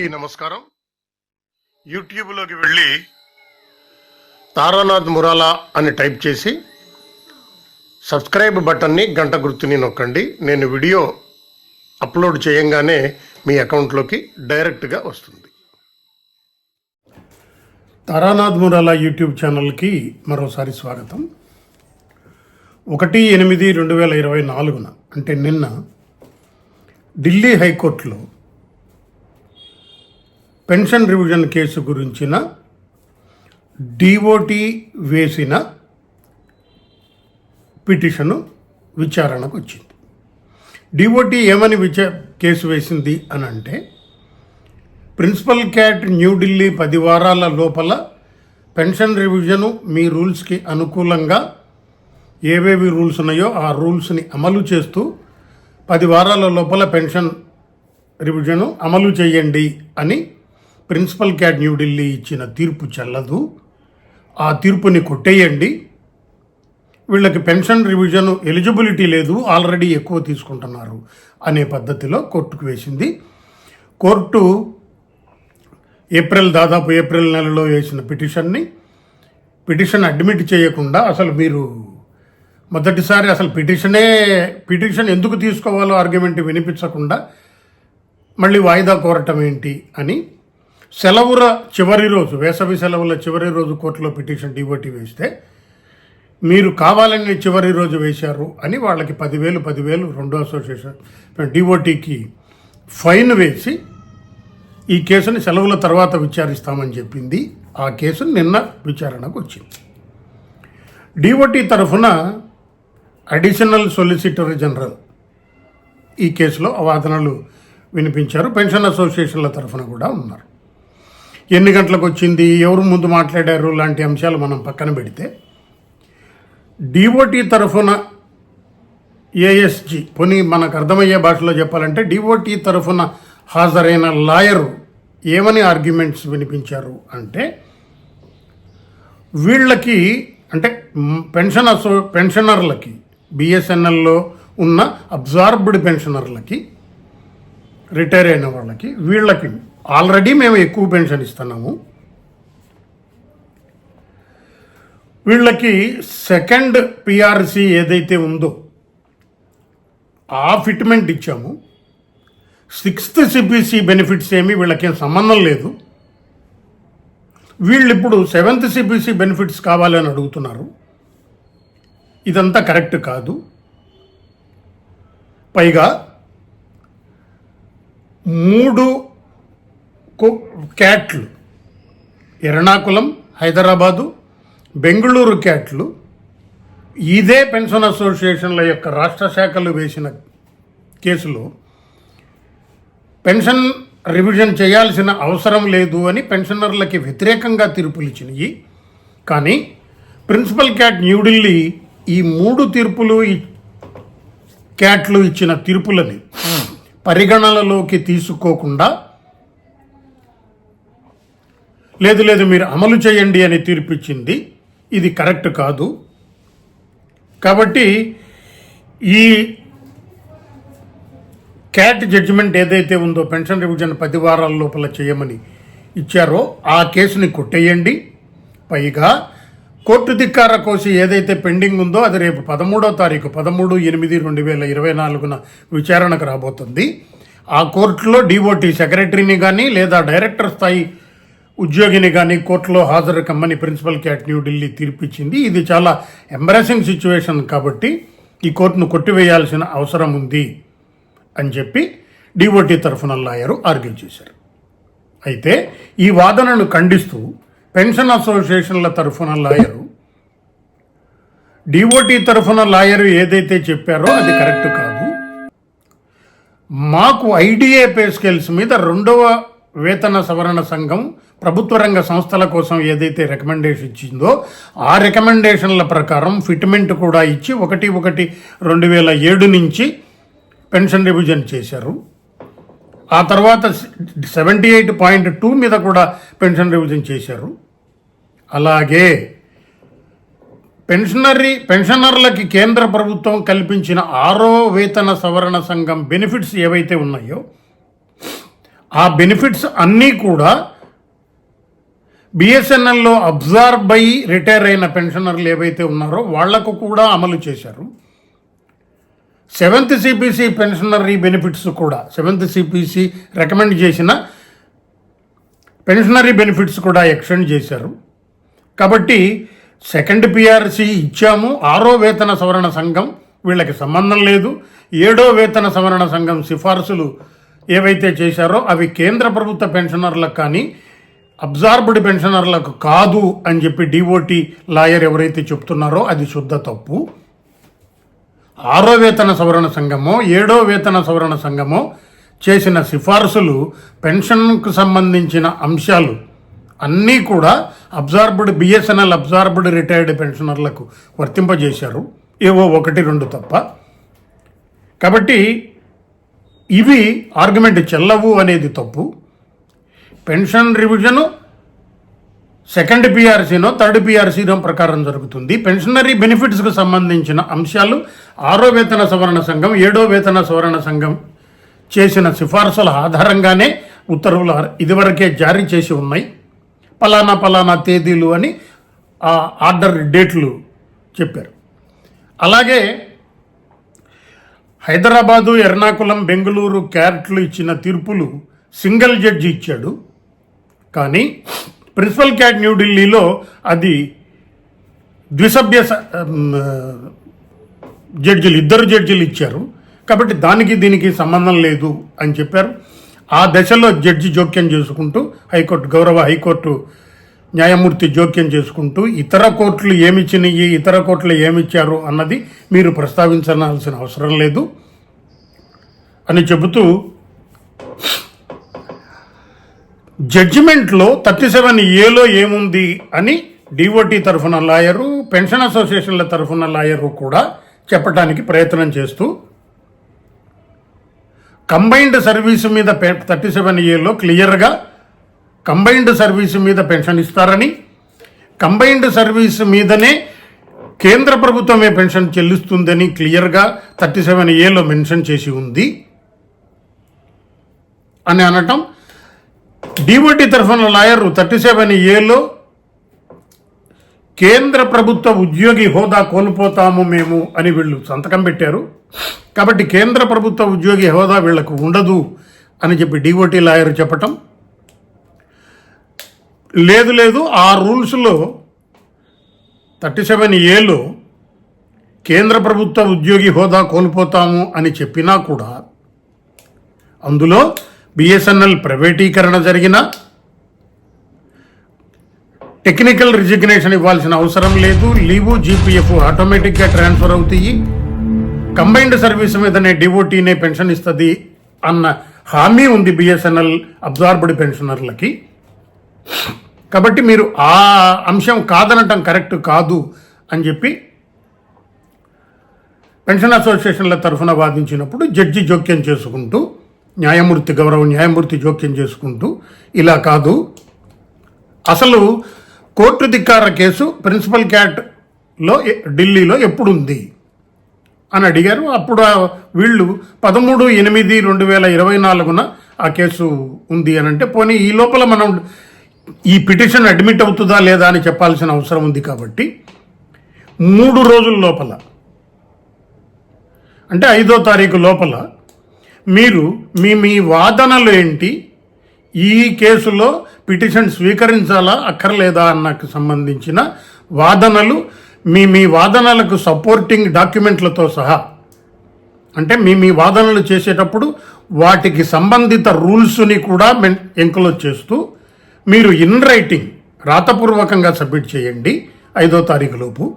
అందరికీ నమస్కారం. యూట్యూబ్లోకి వెళ్ళి తారానాథ్ మురాలా అని టైప్ చేసి సబ్స్క్రైబ్ బటన్ని గంట గుర్తుని నొక్కండి. నేను వీడియో అప్లోడ్ చేయంగానే మీ అకౌంట్లోకి డైరెక్ట్గా వస్తుంది. తారానాథ్ మురాలా యూట్యూబ్ ఛానల్కి మరోసారి స్వాగతం. ఒకటి ఎనిమిది రెండు వేల ఇరవై నాలుగున అంటే నిన్న ఢిల్లీ హైకోర్టులో పెన్షన్ రివిజన్ కేసు గురించిన డిఓటి వేసిన పిటిషను విచారణకు వచ్చింది. డిఓటి ఏమని విచా కేసు వేసింది అని అంటే ప్రిన్సిపల్ క్యాట్ న్యూఢిల్లీ పది వారాల లోపల పెన్షన్ రివిజను మీ రూల్స్కి అనుకూలంగా ఏవేవి రూల్స్ ఉన్నాయో ఆ రూల్స్ని అమలు చేస్తూ పది వారాల లోపల పెన్షన్ రివిజను అమలు చేయండి అని ప్రిన్సిపల్ క్యాట్ న్యూఢిల్లీ ఇచ్చిన తీర్పు చెల్లదు. ఆ తీర్పుని కొట్టేయండి. వీళ్ళకి పెన్షన్ రివిజన్ ఎలిజిబిలిటీ లేదు ఆల్రెడీ ఎక్కువ తీసుకుంటున్నారు అనే పద్ధతిలో కోర్టుకు వేసింది. కోర్టు ఏప్రిల్ దాదాపు ఏప్రిల్ నెలలో వేసిన పిటిషన్ని పిటిషన్ అడ్మిట్ చేయకుండా అసలు మీరు మొదటిసారి అసలు పిటిషనే పిటిషన్ ఎందుకు తీసుకోవాలో ఆర్గ్యుమెంట్ వినిపించకుండా మళ్ళీ వాయిదా కోరటం ఏంటి అని సెలవుల చివరి రోజు వేసవి సెలవుల చివరి రోజు కోర్టులో పిటిషన్ డివోటీ వేస్తే మీరు కావాలని చివరి రోజు వేశారు అని వాళ్ళకి పదివేలు పదివేలు రెండో అసోసియేషన్ డిఓటీకి ఫైన్ వేసి ఈ కేసుని సెలవుల తర్వాత విచారిస్తామని చెప్పింది. ఆ కేసు నిన్న విచారణకు వచ్చింది. డిఓటి తరఫున అడిషనల్ సొలిసిటర్ జనరల్ ఈ కేసులో వాదనలు వినిపించారు. పెన్షన్ అసోసియేషన్ల తరఫున కూడా ఉన్నారు. ఎన్ని గంటలకు వచ్చింది ఎవరు ముందు మాట్లాడారు లాంటి అంశాలు మనం పక్కన పెడితే డిఓటీ తరఫున ఏఎస్జి పోనీ మనకు అర్థమయ్యే భాషలో చెప్పాలంటే డిఓటీ తరఫున హాజరైన లాయరు ఏమని ఆర్గ్యుమెంట్స్ వినిపించారు అంటే వీళ్ళకి అంటే పెన్షన్ అసో పెన్షనర్లకి బిఎస్ఎన్ఎల్లో ఉన్న అబ్జార్బ్డ్ పెన్షనర్లకి రిటైర్ అయిన వాళ్ళకి వీళ్ళకి ఆల్రెడీ మేము ఎక్కువ పెన్షన్ ఇస్తున్నాము. వీళ్ళకి సెకండ్ పిఆర్సి ఏదైతే ఉందో ఆ ఫిట్మెంట్ ఇచ్చాము. సిక్స్త్ సిపిసి బెనిఫిట్స్ ఏమి వీళ్ళకేం సంబంధం లేదు. వీళ్ళు ఇప్పుడు సెవెంత్ సిపిసి బెనిఫిట్స్ కావాలని అడుగుతున్నారు. ఇదంతా కరెక్ట్ కాదు. పైగా మూడు క్యాట్లు. ఎర్నాకుళం హైదరాబాదు బెంగళూరు క్యాట్లు. ఇదే పెన్షన్ అసోసియేషన్ల యొక్క రాష్ట్ర శాఖలు వేసిన కేసులో పెన్షన్ రివిజన్ చేయాల్సిన అవసరం లేదు అని పెన్షనర్లకి వ్యతిరేకంగా తీర్పులు ఇచ్చినాయి. కానీ ప్రిన్సిపల్ క్యాట్ న్యూఢిల్లీ ఈ మూడు తీర్పులు క్యాట్లు ఇచ్చిన తీర్పులని పరిగణనలోకి తీసుకోకుండా లేదు లేదు మీరు అమలు చేయండి అని తీర్పిచ్చింది. ఇది కరెక్ట్ కాదు. కాబట్టి ఈ క్యాట్ జడ్జిమెంట్ ఏదైతే ఉందో పెన్షన్ రివిజన్ పది వారాల లోపల చేయమని ఇచ్చారో ఆ కేసుని కొట్టేయండి. పైగా కోర్టు ధిక్కార కోసి ఏదైతే పెండింగ్ ఉందో అది రేపు పదమూడో తారీఖు పదమూడు ఎనిమిది రెండు వేల ఇరవై నాలుగున విచారణకు రాబోతుంది. ఆ కోర్టులో డీఓటీ సెక్రటరీని కానీ లేదా డైరెక్టర్ స్థాయి ఉద్యోగిని కానీ కోర్టులో హాజరు కమ్మని ప్రిన్సిపల్ క్యాట్ న్యూఢిల్లీ తీర్పిచ్చింది. ఇది చాలా ఎంబరాసింగ్ సిచ్యువేషన్ కాబట్టి ఈ కోర్టును కొట్టివేయాల్సిన అవసరం ఉంది అని చెప్పి డిఓటి తరఫున లాయరు ఆర్గ్యూ చేశారు. అయితే ఈ వాదనను ఖండిస్తూ పెన్షన్ అసోసియేషన్ల తరఫున లాయరు డిఓటి తరఫున లాయరు ఏదైతే చెప్పారో అది కరెక్ట్ కాదు. మాకు ఐడిఏ పే స్కేల్స్ మీద రెండవ వేతన సవరణ సంఘం ప్రభుత్వ రంగ సంస్థల కోసం ఏదైతే రికమెండేషన్ ఇచ్చిందో ఆ రికమెండేషన్ల ప్రకారం ఫిట్మెంట్ కూడా ఇచ్చి ఒకటి ఒకటి రెండు వేల ఏడు నుంచి పెన్షన్ రివిజన్ చేశారు. ఆ తర్వాత సెవెంటీ ఎయిట్ పాయింట్ టూ మీద కూడా పెన్షన్ రివిజన్ చేశారు. అలాగే పెన్షనరీ పెన్షనర్లకి కేంద్ర ప్రభుత్వం కల్పించిన ఆరో వేతన సవరణ సంఘం బెనిఫిట్స్ ఏవైతే ఉన్నాయో ఆ బెనిఫిట్స్ అన్నీ కూడా బిఎస్ఎన్ఎల్లో అబ్జార్బ్ అయ్యి రిటైర్ అయిన పెన్షనర్లు ఏవైతే ఉన్నారో వాళ్ళకు కూడా అమలు చేశారు. సెవెంత్ సిపిసి పెన్షనరీ బెనిఫిట్స్ కూడా సెవెంత్ సిపిసి రికమెండ్ చేసిన పెన్షనరీ బెనిఫిట్స్ కూడా ఎక్స్టెండ్ చేశారు. కాబట్టి సెకండ్ పిఆర్సి ఇచ్చాము. ఆరో వేతన సవరణ సంఘం వీళ్ళకి సంబంధం లేదు. ఏడో వేతన సవరణ సంఘం సిఫార్సులు ఏవైతే చేశారో అవి కేంద్ర ప్రభుత్వ పెన్షనర్లకు కానీ అబ్జార్బ్డ్ పెన్షనర్లకు కాదు అని చెప్పి డిఓటి లాయర్ ఎవరైతే చెప్తున్నారో అది శుద్ధ తప్పు. ఆరో వేతన సవరణ సంఘమో ఏడో వేతన సవరణ సంఘమో చేసిన సిఫార్సులు పెన్షన్కు సంబంధించిన అంశాలు అన్నీ కూడా అబ్జార్బ్డ్ బిఎస్ఎన్ఎల్ అబ్జార్బ్డ్ రిటైర్డ్ పెన్షనర్లకు వర్తింపజేశారు. ఏవో ఒకటి రెండు తప్ప. కాబట్టి ఇవి ఆర్గ్యుమెంట్ చెల్లవు అనేది తప్పు. పెన్షన్ రివిజను సెకండ్ పిఆర్సీనో థర్డ్ పిఆర్సీనో ప్రకారం జరుగుతుంది. పెన్షనరీ బెనిఫిట్స్కు సంబంధించిన అంశాలు ఆరో వేతన సవరణ సంఘం ఏడో వేతన సవరణ సంఘం చేసిన సిఫార్సుల ఆధారంగానే ఉత్తర్వులు ఇదివరకే జారీ చేసి ఉన్నాయి. పలానా పలానా తేదీలు అని ఆ ఆర్డర్ డేట్లు చెప్పారు. అలాగే హైదరాబాదు ఎర్నాకుళం బెంగళూరు క్యారెట్లు ఇచ్చిన తీర్పులు సింగిల్ జడ్జి ఇచ్చాడు. కానీ ప్రిన్సిపల్ క్యాట్ న్యూఢిల్లీలో అది ద్విసభ్య స- జడ్జిలు ఇద్దరు జడ్జిలు ఇచ్చారు. కాబట్టి దానికి దీనికి సంబంధం లేదు అని చెప్పారు. ఆ దశలో జడ్జి జోక్యం చేసుకుంటూ హైకోర్టు గౌరవ హైకోర్టు న్యాయమూర్తి జోక్యం చేసుకుంటూ ఇతర కోర్టులు ఏమిచ్చినాయి ఇతర కోర్టులు ఏమిచ్చారు అన్నది మీరు ప్రస్తావించాల్సిన అవసరం లేదు అని చెబుతూ జడ్జిమెంట్లో థర్టీ సెవెన్ ఏలో ఏముంది అని డిఓటి తరఫున లాయరు పెన్షన్ అసోసియేషన్ల తరఫున లాయరు కూడా చెప్పడానికి ప్రయత్నం చేస్తూ కంబైన్డ్ సర్వీస్ మీద థర్టీ సెవెన్ ఏలో క్లియర్గా కంబైన్డ్ సర్వీస్ మీద పెన్షన్ ఇస్తారని కంబైన్డ్ సర్వీస్ మీదనే కేంద్ర ప్రభుత్వమే పెన్షన్ చెల్లిస్తుందని క్లియర్గా థర్టీ సెవెన్ ఏలో మెన్షన్ చేసి ఉంది అని అనటం డిఓటి తరఫున లాయర్ థర్టీ సెవెన్ ఏలో కేంద్ర ప్రభుత్వ ఉద్యోగి హోదా కోల్పోతాము మేము అని వీళ్ళు సంతకం పెట్టారు. కాబట్టి కేంద్ర ప్రభుత్వ ఉద్యోగి హోదా వీళ్ళకు ఉండదు అని చెప్పి డిఓటి లాయర్ చెప్పటం. లేదు లేదు ఆ రూల్స్లో థర్టీ సెవెన్ ఏలో కేంద్ర ప్రభుత్వ ఉద్యోగి హోదా కోల్పోతాము అని చెప్పినా కూడా అందులో బిఎస్ఎన్ఎల్ ప్రైవేటీకరణ జరిగిన టెక్నికల్ రిజిగ్నేషన్ ఇవ్వాల్సిన అవసరం లేదు. లీవు జీపీఎఫ్ ఆటోమేటిక్గా ట్రాన్స్ఫర్ అవుతాయి. కంబైన్డ్ సర్వీస్ మీదనే డివోటీనే పెన్షన్ ఇస్తుంది అన్న హామీ ఉంది బిఎస్ఎన్ఎల్ అబ్జార్బ్డ్ పెన్షనర్లకి. కాబట్టి మీరు ఆ అంశం కాదనటం కరెక్ట్ కాదు అని చెప్పి పెన్షన్ అసోసియేషన్ల తరఫున వాదించినప్పుడు జడ్జి జోక్యం చేసుకుంటూ న్యాయమూర్తి గౌరవ న్యాయమూర్తి జోక్యం చేసుకుంటూ ఇలా కాదు. అసలు కోర్టు ధిక్కార కేసు ప్రిన్సిపల్ క్యాట్లో ఢిల్లీలో ఎప్పుడుంది? అని అడిగారు. అప్పుడు వీళ్ళు పదమూడు ఎనిమిది రెండు వేల ఇరవై నాలుగున ఆ కేసు ఉంది అని అంటే పోనీ ఈ లోపల మనం ఈ పిటిషన్ అడ్మిట్ అవుతుందా లేదా అని చెప్పాల్సిన అవసరం ఉంది కాబట్టి మూడు రోజుల లోపల అంటే ఐదో తారీఖు లోపల మీరు మీ మీ వాదనలు ఏంటి? ఈ కేసులో పిటిషన్ స్వీకరించాలా అక్కర్లేదా అన్నకు సంబంధించిన వాదనలు మీ మీ వాదనలకు సపోర్టింగ్ డాక్యుమెంట్లతో సహా. అంటే మీ మీ వాదనలు చేసేటప్పుడు వాటికి సంబంధిత రూల్స్ని కూడా మెన్ ఎంకలోజ్ చేస్తూ మీరు ఇన్ రైటింగ్ రాతపూర్వకంగా సబ్మిట్ చేయండి ఐదో తారీఖు లోపు.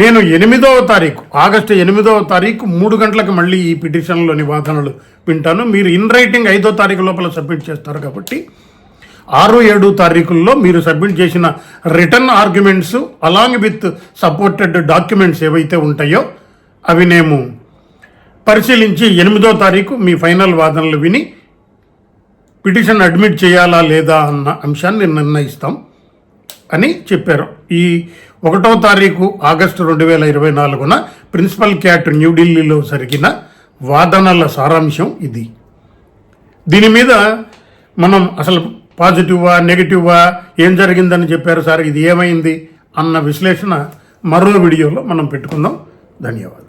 నేను ఎనిమిదవ తారీఖు ఆగస్టు ఎనిమిదవ తారీఖు మూడు గంటలకు మళ్ళీ ఈ పిటిషన్లోని వాదనలు వింటాను. మీరు ఇన్ రైటింగ్ ఐదో తారీఖు లోపల సబ్మిట్ చేస్తారు కాబట్టి ఆరు ఏడు తారీఖుల్లో మీరు సబ్మిట్ చేసిన return arguments along with supported documents ఏవైతే ఉంటాయో అవి మేము పరిశీలించి ఎనిమిదో తారీఖు మీ ఫైనల్ వాదనలు విని పిటిషన్ అడ్మిట్ చేయాలా లేదా అన్న అంశాన్ని నిర్ణయిస్తాం అని చెప్పారు. ఈ ఒకటో తారీఖు ఆగస్టు రెండు వేల ఇరవై నాలుగున ప్రిన్సిపల్ క్యాట్ న్యూఢిల్లీలో జరిగిన వాదనల సారాంశం ఇది. దీని మీద మనం అసలు పాజిటివా నెగిటివా ఏం జరిగిందని చెప్పారు సార్ ఇది ఏమైంది అన్న విశ్లేషణ మరో వీడియోలో మనం పెట్టుకుందాం. ధన్యవాదాలు.